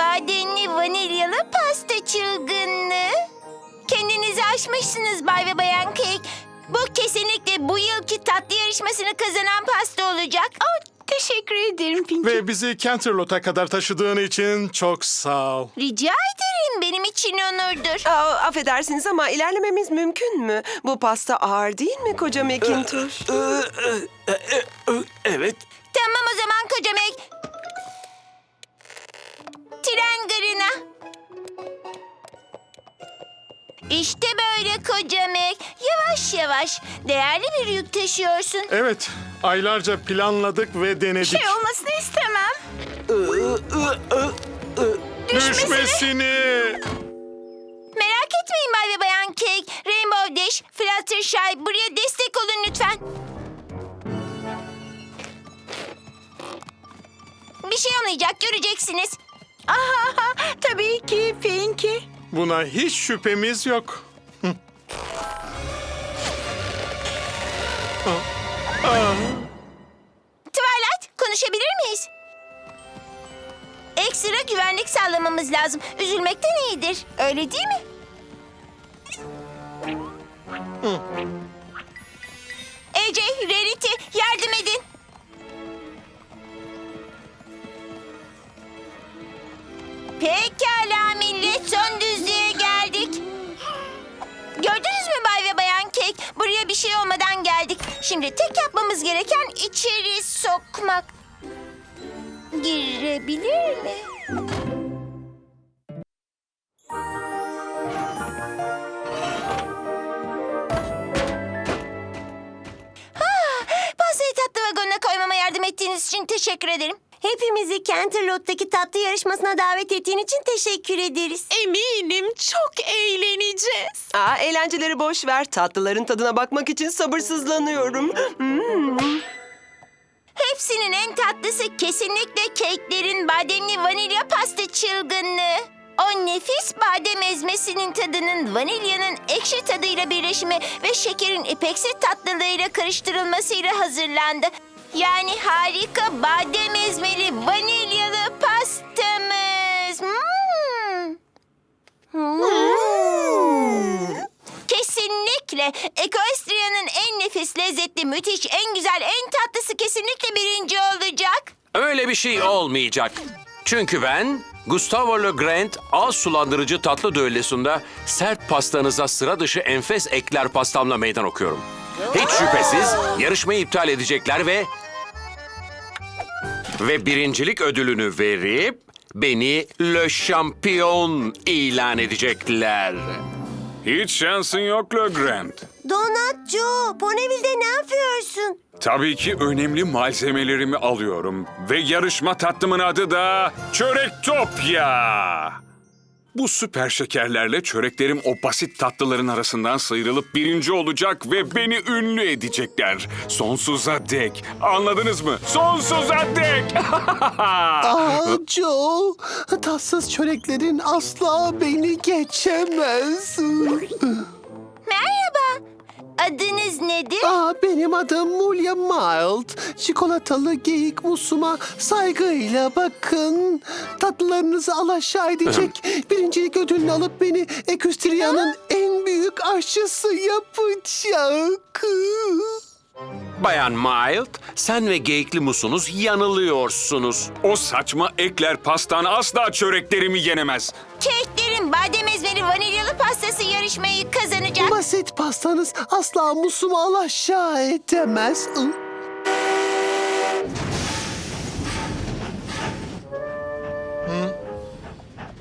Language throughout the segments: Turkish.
Bademli vanilyalı pasta çılgınlığı. Kendinizi aşmışsınız Bay ve Bayan Cake. Bu kesinlikle bu yılki tatlı yarışmasını kazanan pasta olacak. Teşekkür ederim Pinky. Ve bizi Canterlot'a kadar taşıdığın için çok sağ ol. Rica ederim benim için onurdur. Aa, affedersiniz ama ilerlememiz mümkün mü? Bu pasta ağır değil mi koca Macintosh? Evet. Tamam o zaman koca Meg. Tren garına. İşte böyle koca Meg. Yavaş yavaş. Değerli bir yük taşıyorsun. Evet, aylarca planladık ve denedik. Şey olmasını istemem. Düşmesini. Merak etmeyin Bay ve Bayan Cake. Rainbow Dash, Fluttershy buraya destek olun lütfen. Bir şey olmayacak göreceksiniz. Aha, tabii ki Pinky. Buna hiç şüphemiz yok. Hı. Aa, aa. Twilight konuşabilir miyiz? Ekstra güvenlik sağlamamız lazım. Üzülmekten iyidir. Öyle değil mi? AJ, Rarity yardım edin. Pekala millet son düzlüğe geldik. Gördünüz mü Bay ve Bayan Cake? Buraya bir şey olmadan geldik. Şimdi tek yapmamız gereken içeri sokmak. Girebilir mi? Ah, Pastayı tatlı vagonuna koymama yardım ettiğiniz için teşekkür ederim. Hepimizi Canterlot'taki tatlı yarışmasına davet ettiğin için teşekkür ederiz. Eminim çok eğleneceğiz. Aa, eğlenceleri boş ver. Tatlıların tadına bakmak için sabırsızlanıyorum. Hmm. Hepsinin en tatlısı kesinlikle keklerin bademli vanilya pasta çılgınlığı. O nefis badem ezmesinin tadının vanilyanın ekşi tadıyla birleşimi ve şekerin ipeksi tatlılığıyla karıştırılmasıyla hazırlandı. Yani harika badem ezmeli vanilyalı pastamız. Hmm. Hmm. Kesinlikle. Equestria'nın en nefis, lezzetli, müthiş, en güzel, en tatlısı kesinlikle birinci olacak. Öyle bir şey olmayacak. Çünkü ben Gustavo Le Grand ağız sulandırıcı tatlı düellosunda sert pastanıza sıra dışı enfes ekler pastamla meydan okuyorum. Hiç şüphesiz yarışmayı iptal edecekler ve... Ve birincilik ödülünü verip beni Le Champion ilan edecekler. Hiç şansın yok Legrand. Donatçu, Bonneville'de ne yapıyorsun? Tabii ki önemli malzemelerimi alıyorum. Ve yarışma tatlımın adı da Çörektopya. Bu süper şekerlerle çöreklerim o basit tatlıların arasından sıyrılıp birinci olacak ve beni ünlü edecekler. Sonsuza dek. Anladınız mı? Sonsuza dek. Aa Joe, tatsız çöreklerin asla beni geçemez. Merhaba. Adınız nedir? Aa, benim adım Mulya Mild. Çikolatalı geyik musuma saygıyla bakın. Tatlılarınızı alaşağı edecek. Birincilik ödülünü alıp beni Eküstria'nın en büyük aşçısı yapacak. Bayan Mild, sen ve geyikli musunuz yanılıyorsunuz. o saçma ekler pastan asla çöreklerimi yenemez. Pastası yarışmayı kazanacak. Basit pastanız asla musuma alaşağı edemez.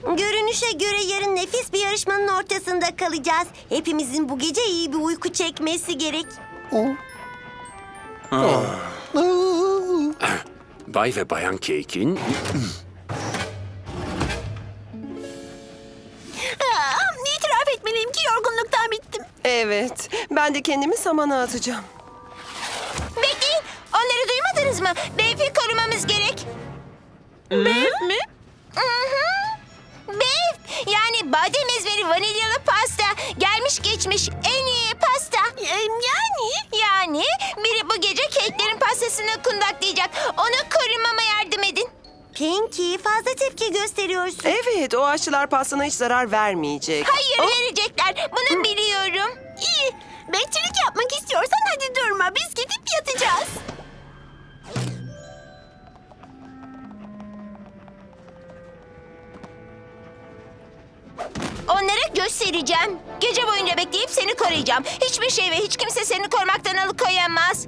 Görünüşe göre yarın nefis bir yarışmanın ortasında kalacağız. Hepimizin bu gece iyi bir uyku çekmesi gerek. Aa. Bay ve Bayan Cake'in Evet, ben de kendimi samana atacağım. Bekleyin. Onları duymadınız mı? Beyfi korumamız gerek. Bev mi? Beef. Yani badem ezmeli vanilyalı pasta. Gelmiş geçmiş en iyi pasta. Yani? Yani biri bu gece keklerin pastasını kundaklayacak. Onu korumama yardım edin. Pinky fazla tepki gösteriyorsun. Evet, o aşçılar pastana hiç zarar vermeyecek. Hayır verecekler. Bunu biliyorum. İyi. Bekçilik yapmak istiyorsan hadi durma. Biz gidip yatacağız. Onlara göstereceğim. Gece boyunca bekleyip seni koruyacağım. Hiçbir şey ve hiç kimse seni korumaktan alıkoyamaz.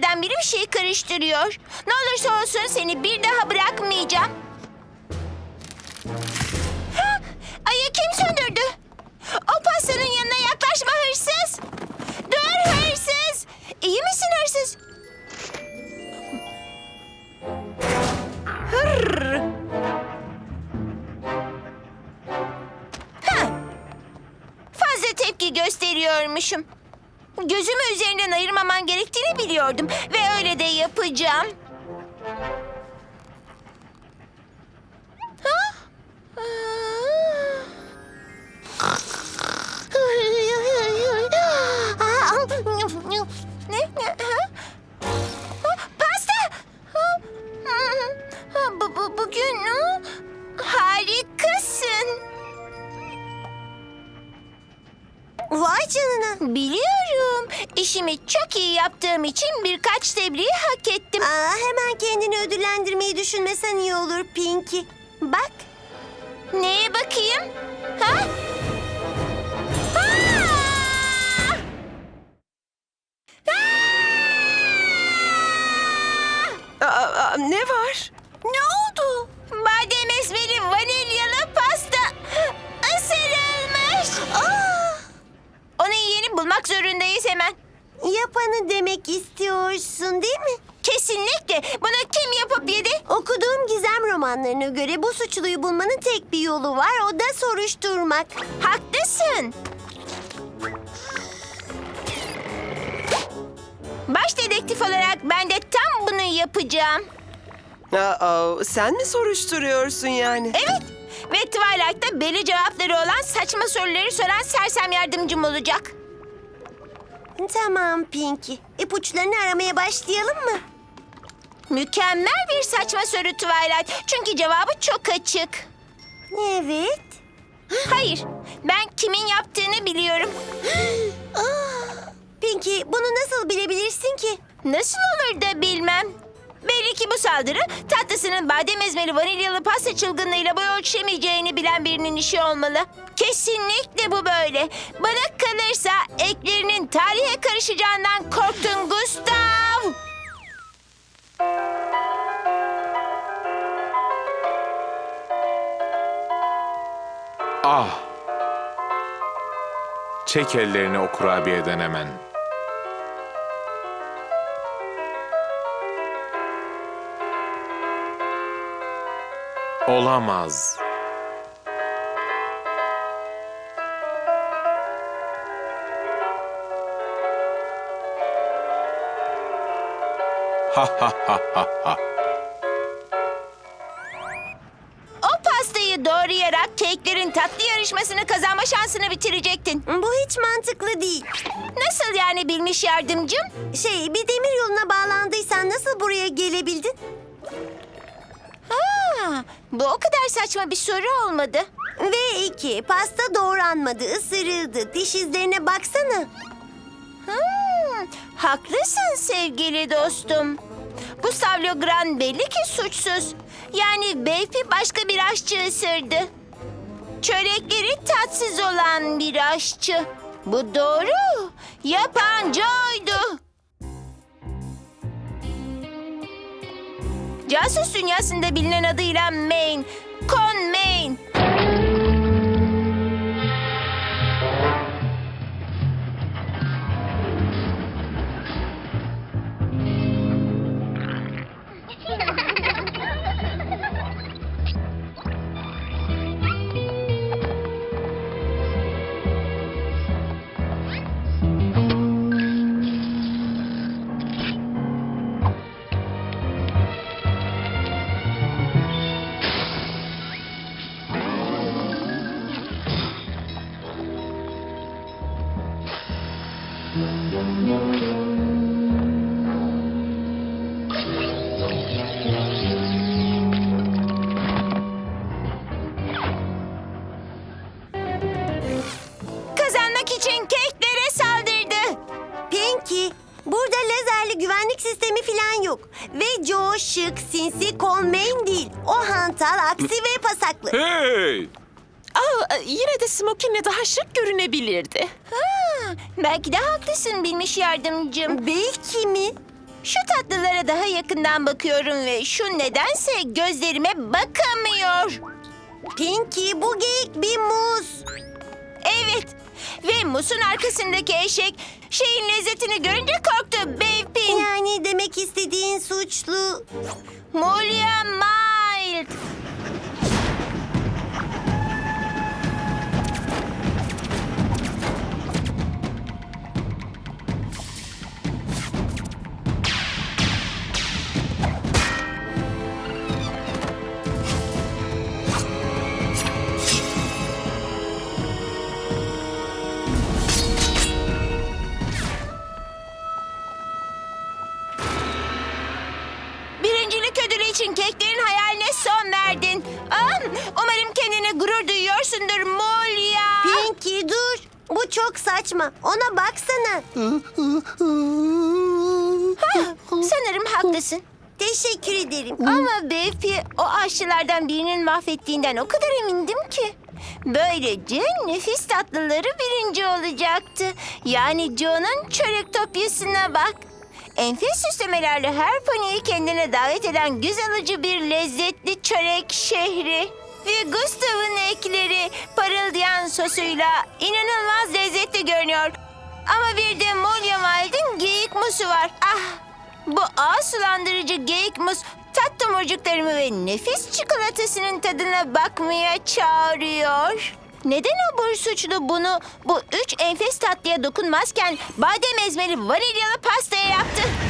Aşçılardan biri bir şey karıştırıyor. Ne olursa olsun seni bir daha bırakmayacağım. Ha, Ayı kim söndürdü? O pastanın yanına yaklaşma hırsız. Dur hırsız. İyi misin hırsız? Hırr. Fazla tepki gösteriyormuşum. Gözümü üzerinden ayırmaman gerektiğini biliyordum ve öyle de yapacağım. Ne? Pasta! Bugün ha? harikasın. Vay canına. Biliyorum. İşimi çok iyi yaptığım için birkaç tebriği hak ettim. Aa, hemen kendini ödüllendirmeyi düşünmesen iyi olur Pinky. Bak. Neye bakayım? Ha? Aa! Aa, aa, ne var? Ne oldu? Badem esmeri vanilyalı pasta ısırılmış. Aa! Onu yeni bulmak zorundayız hemen. Yapanı demek istiyorsun değil mi? Kesinlikle. Bunu kim yapıp yedi? Okuduğum gizem romanlarına göre bu suçluyu bulmanın tek bir yolu var. O da soruşturmak. Haklısın. Baş dedektif olarak ben de tam bunu yapacağım. Aa, sen mi soruşturuyorsun yani? Evet. Ve Twilight'ta belli cevapları olan saçma soruları soran sersem yardımcım olacak. Tamam Pinky. İpuçlarını aramaya başlayalım mı? Mükemmel bir saçma soru Twilight. Çünkü cevabı çok açık. Evet. Hayır, ben kimin yaptığını biliyorum. Pinky bunu nasıl bilebilirsin ki? Nasıl olur da bilmem. Belli ki bu saldırı tatlısının badem ezmeli vanilyalı pasta çılgınlığıyla boy ölçüşemeyeceğini bilen birinin işi olmalı. Kesinlikle bu böyle. Bana kalırsa eklerinin tarihe karışacağından korktun Gustav. Ah! Çek ellerini o kurabiyeden hemen. Olamaz. Ha ha ha ha ha. O pastayı doğrayarak keklerin tatlı yarışmasını kazanma şansını bitirecektin. Bu hiç mantıklı değil. Nasıl yani bilmiş yardımcım? Şey bir demir yoluna bağlandıysan nasıl buraya gelebildin? Ha, bu o kadar saçma bir soru olmadı. Ve iki, pasta doğranmadı, ısırıldı. Diş izlerine baksana. Haklısın sevgili dostum. Gustav Legrand belli ki suçsuz. Yani Beypi başka bir aşçı ısırdı. Çörekleri tatsız olan bir aşçı. Bu doğru. Yapan Joy'du. Casus dünyasında bilinen adıyla Main. Con Main. Şık, sinsi, Colmain değil. O hantal, aksi ve pasaklı. Hey! Aa, yine de Smokin'le daha şık görünebilirdi. Ha, belki de haklısın bilmiş yardımcım. Belki mi? Şu tatlılara daha yakından bakıyorum ve şu nedense gözlerime bakamıyor. Pinky, bu geyik bir muz. Ve musun arkasındaki eşek şeyin lezzetini görünce korktu Beypin. Yani demek istediğin suçlu. Molya Mild. Bu çok saçma. Ona baksana. Sanırım haklısın. Teşekkür ederim. Ama Befi o aşçılardan birinin mahvettiğinden o kadar emindim ki. Böylece nefis tatlıları birinci olacaktı. Yani Joe'nun çörek topyasına bak. Enfes süslemelerle her paniği kendine davet eden göz alıcı bir lezzetli çörek şehri. Ve Gustav'ın ekleri parıldayan sosuyla inanılmaz lezzetli görünüyor. Ama bir de Molya Mald'in geyik musu var. Ah bu ağız sulandırıcı geyik mus tat tomurcuklarımı ve nefis çikolatasının tadına bakmaya çağırıyor. Neden o suçlu bunu bu üç enfes tatlıya dokunmazken badem ezmeli vanilyalı pastaya yaptı?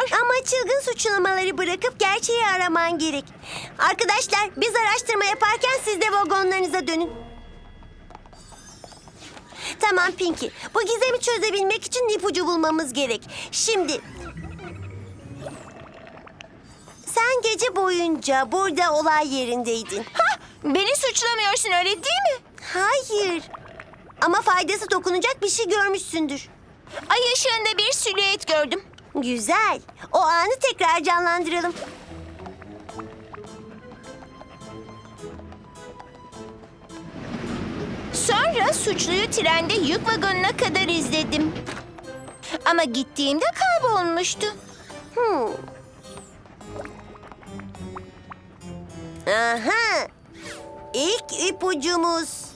Oluyor. Ama çılgın suçlamaları bırakıp gerçeği araman gerek. Arkadaşlar biz araştırma yaparken siz de vagonlarınıza dönün. Tamam Pinky. Bu gizemi çözebilmek için ipucu bulmamız gerek. Şimdi... Sen gece boyunca burada olay yerindeydin. Ha, beni suçlamıyorsun öyle değil mi? Hayır. Ama faydası dokunacak bir şey görmüşsündür. Ay ışığında bir silüet gördüm. Güzel. O anı tekrar canlandıralım. Sonra suçluyu trende yük vagonuna kadar izledim. Ama gittiğimde kaybolmuştu. Hmm. Aha. İlk ipucumuz.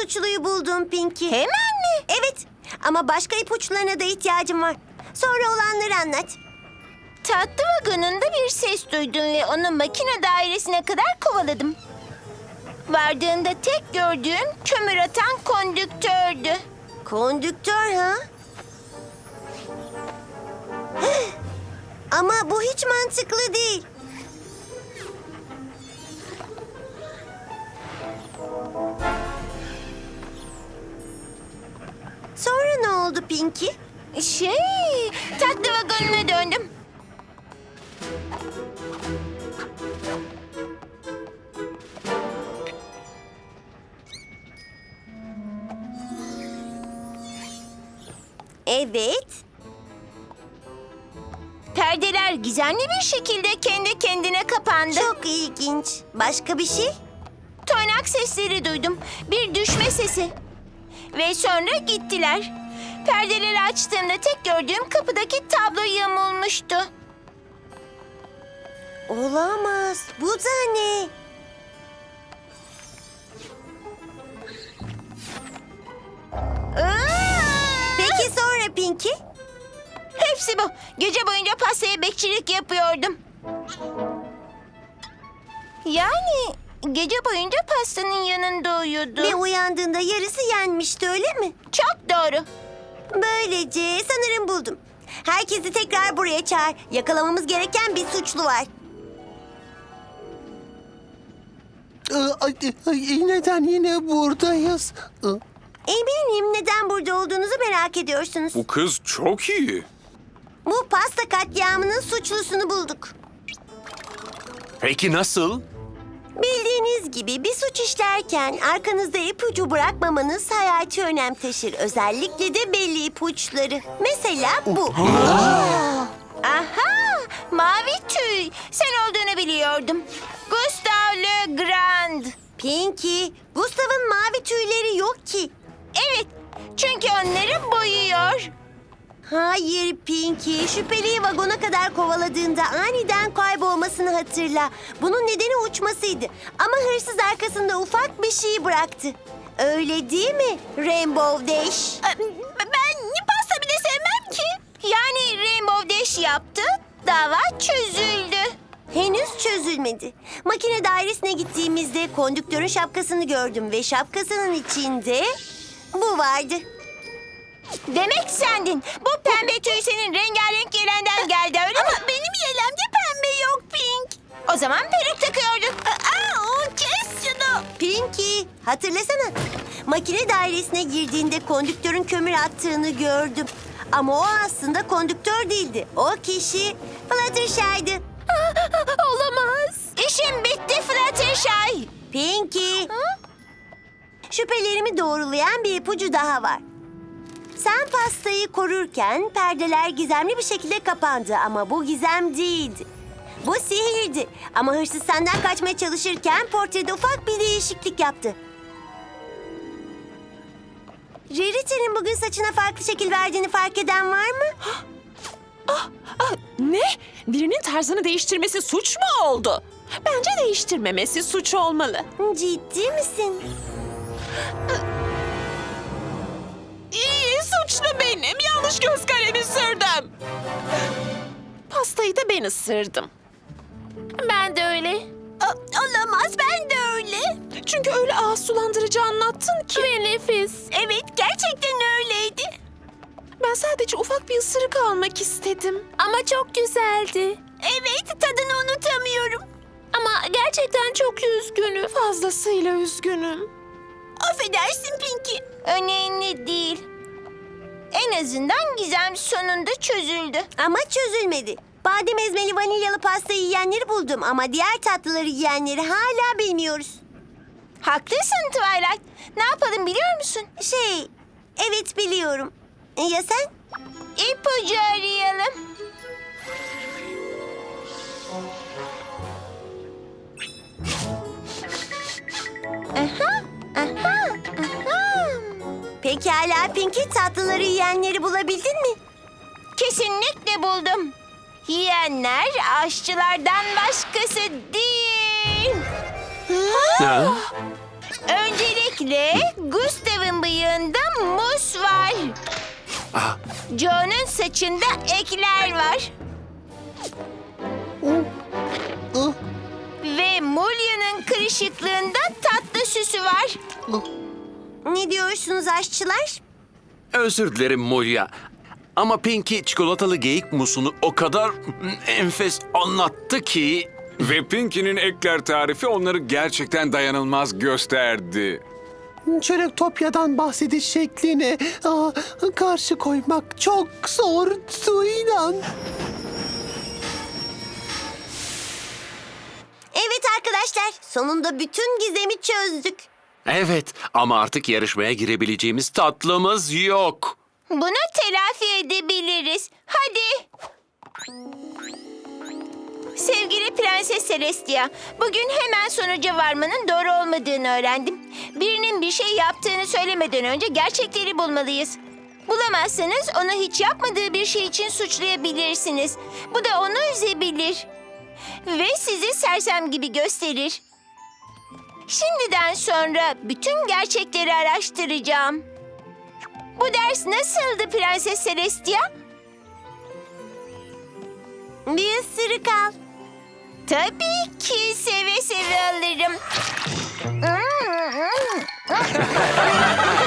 Suçluyu buldum Pinky. Hemen mi? Evet. Ama başka ipuçlarına da ihtiyacım var. Sonra olanları anlat. Tatlı vagonunda bir ses duydum ve onu makine dairesine kadar kovaladım. Vardığında tek gördüğüm kömür atan kondüktördü. Kondüktör ha? Ama bu hiç mantıklı değil. Sonra Pinky? Şey, tatlı vagonuna döndüm. Evet. Perdeler gizemli bir şekilde kendi kendine kapandı. Çok ilginç. Başka bir şey? Toynak sesleri duydum. Bir düşme sesi. Ve sonra gittiler. Perdeleri açtığımda tek gördüğüm kapıdaki tablo yamulmuştu. Olamaz. Bu da ne? Peki sonra Pinky? Hepsi bu. Gece boyunca pastaya bekçilik yapıyordum. Yani gece boyunca pastanın yanında uyudu. Ve uyandığında yarısı yenmişti öyle mi? Çok doğru. Böylece sanırım buldum. Herkesi tekrar buraya çağır. Yakalamamız gereken bir suçlu var. Ee, ay, ay, Neden yine buradayız? Ee, Eminim neden burada olduğunuzu merak ediyorsunuz. Bu kız çok iyi. Bu pasta katliamının suçlusunu bulduk. Peki nasıl? Bildiğiniz gibi bir suç işlerken arkanızda ipucu bırakmamanız hayati önem taşır. Özellikle de belli ipuçları. Mesela bu. Aha! Mavi tüy. Sen olduğunu biliyordum. Gustav Le Grand. Pinky, Gustav'ın mavi tüyleri yok ki. Evet. Çünkü onları boyuyor. Hayır Pinky, şüpheliyi vagona kadar kovaladığında aniden kaybolmasını hatırla. Bunun nedeni uçmasıydı. Ama hırsız arkasında ufak bir şey bıraktı. Öyle değil mi Rainbow Dash? Ben pasta bile sevmem ki. Yani Rainbow Dash yaptı. Dava çözüldü. Henüz çözülmedi. Makine dairesine gittiğimizde kondüktörün şapkasını gördüm ve şapkasının içinde bu vardı. Demek sendin. Bu pembe tüy senin rengarenk yelenden geldi öyle mi? Ama benim yelemde pembe yok Pink. O zaman peruk takıyordun. Aa, o kes şunu. Pinky, hatırlasana. Makine dairesine girdiğinde kondüktörün kömür attığını gördüm. Ama o aslında kondüktör değildi. O kişi Fluttershy'dı. Olamaz. İşim bitti Fluttershy. Pinky. Şüphelerimi doğrulayan bir ipucu daha var. Sen pastayı korurken perdeler gizemli bir şekilde kapandı ama bu gizem değildi. Bu sihirdi ama hırsız senden kaçmaya çalışırken portrede ufak bir değişiklik yaptı. Rarity'nin bugün saçına farklı şekil verdiğini fark eden var mı? Ah, ne? Birinin tarzını değiştirmesi suç mu oldu? Bence değiştirmemesi suç olmalı. Ciddi misin? İyi, suçlu benim. Yanlış göz kalemi sürdüm. Pastayı da ben ısırdım. Ben de öyle. olamaz ben de öyle. Çünkü öyle ağız sulandırıcı anlattın ki. Ve nefis. Evet gerçekten öyleydi. Ben sadece ufak bir ısırık almak istedim. Ama çok güzeldi. Evet tadını unutamıyorum. Ama gerçekten çok üzgünüm. Fazlasıyla üzgünüm. Affedersin Pinky. Önemli değil. En azından gizem sonunda çözüldü. Ama çözülmedi. Badem ezmeli vanilyalı pastayı yiyenleri buldum ama diğer tatlıları yiyenleri hala bilmiyoruz. Haklısın Twilight. Ne yapalım biliyor musun? Şey, evet biliyorum. Ya sen? İpucu arayalım. Pekala Pinky tatlıları yiyenleri bulabildin mi? Kesinlikle buldum. Yiyenler aşçılardan başkası değil. Ha? Öncelikle Gustav'ın bıyığında mus var. Joe'nun saçında ekler var. Ve Mulya'nın kırışıklığında tatlı süsü var. Ne diyorsunuz aşçılar? Özür dilerim Molya. Ama Pinky çikolatalı geyik musunu o kadar enfes anlattı ki... Ve Pinky'nin ekler tarifi onları gerçekten dayanılmaz gösterdi. Çörektopya'dan bahsediş şekline aa, karşı koymak çok zordu inan. Evet arkadaşlar, sonunda bütün gizemi çözdük. Evet ama artık yarışmaya girebileceğimiz tatlımız yok. Bunu telafi edebiliriz. Hadi. Sevgili Prenses Celestia, bugün hemen sonuca varmanın doğru olmadığını öğrendim. Birinin bir şey yaptığını söylemeden önce gerçekleri bulmalıyız. Bulamazsanız onu hiç yapmadığı bir şey için suçlayabilirsiniz. Bu da onu üzebilir. Ve sizi sersem gibi gösterir. Şimdiden sonra bütün gerçekleri araştıracağım. Bu ders nasıldı Prenses Celestia? Bir ısırık al. Tabii ki seve seve alırım.